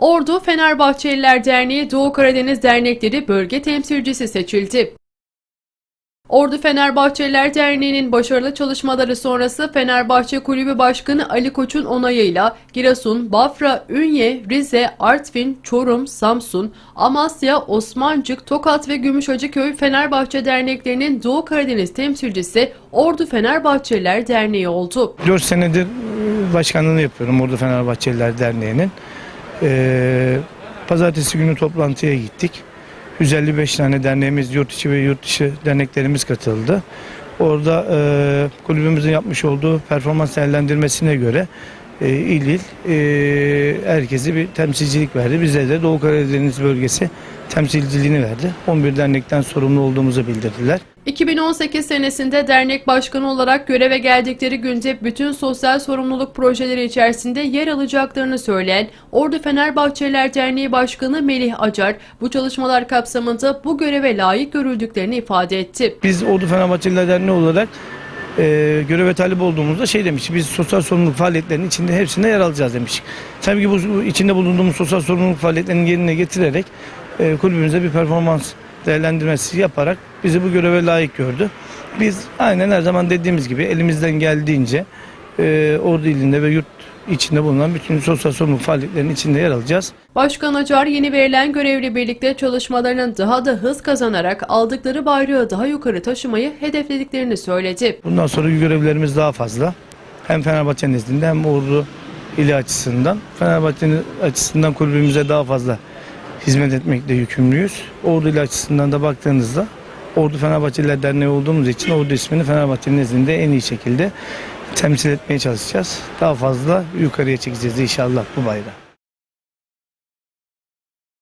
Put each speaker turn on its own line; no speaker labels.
Ordu Fenerbahçeliler Derneği Doğu Karadeniz Dernekleri Bölge Temsilcisi seçildi. Ordu Fenerbahçeliler Derneği'nin başarılı çalışmaları sonrası Fenerbahçe Kulübü Başkanı Ali Koç'un onayıyla Giresun, Bafra, Ünye, Rize, Artvin, Çorum, Samsun, Amasya, Osmancık, Tokat ve Gümüşhacıköy Fenerbahçe Derneklerinin Doğu Karadeniz temsilcisi Ordu Fenerbahçeliler Derneği oldu.
4 senedir başkanlığını yapıyorum Ordu Fenerbahçeliler Derneği'nin. Ee, pazartesi günü toplantıya gittik. 155 tane derneğimiz, yurt içi ve yurt dışı derneklerimiz katıldı. Orada e, kulübümüzün yapmış olduğu performans değerlendirmesine göre e, il il e, herkese bir temsilcilik verdi. Bize de Doğu Karadeniz bölgesi temsilciliğini verdi. 11 dernekten sorumlu olduğumuzu bildirdiler.
2018 senesinde dernek başkanı olarak göreve geldikleri günde bütün sosyal sorumluluk projeleri içerisinde yer alacaklarını söyleyen Ordu Fenerbahçeliler Derneği Başkanı Melih Acar bu çalışmalar kapsamında bu göreve layık görüldüklerini ifade etti.
Biz Ordu Fenerbahçeliler Derneği olarak e, göreve talip olduğumuzda şey demiş, biz sosyal sorumluluk faaliyetlerinin içinde hepsinde yer alacağız demiş. Tabii ki bu içinde bulunduğumuz sosyal sorumluluk faaliyetlerinin yerine getirerek e, kulübümüze bir performans değerlendirmesi yaparak bizi bu göreve layık gördü. Biz aynen her zaman dediğimiz gibi elimizden geldiğince e, Ordu ilinde ve yurt içinde bulunan bütün sosyal sorumluluk faaliyetlerinin içinde yer alacağız.
Başkan Acar yeni verilen görevle birlikte çalışmalarının daha da hız kazanarak aldıkları bayrağı daha yukarı taşımayı hedeflediklerini söyledi.
Bundan sonra görevlerimiz daha fazla. Hem Fenerbahçe nezdinde hem Ordu ili açısından. Fenerbahçe'nin açısından kulübümüze daha fazla hizmet etmekle yükümlüyüz. Ordu ili açısından da baktığınızda Ordu Fenerbahçeliler Derneği olduğumuz için Ordu ismini Fenerbahçe'nin nezdinde en iyi şekilde temsil etmeye çalışacağız. Daha fazla yukarıya çekeceğiz inşallah bu bayrağı.